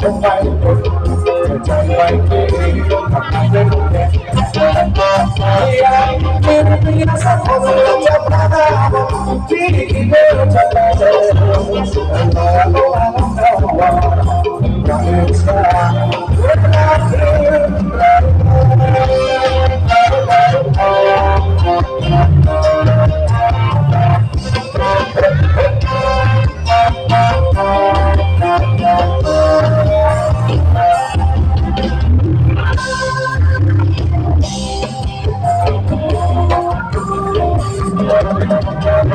trong tay tôi trong tay tôi không thẳng tay lên đẹp Hãy subscribe cho kênh Ghiền Mì Gõ Để không bỏ lỡ những video hấp dẫn Thank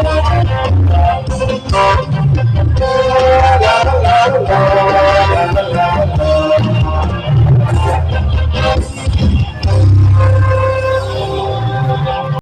Oh.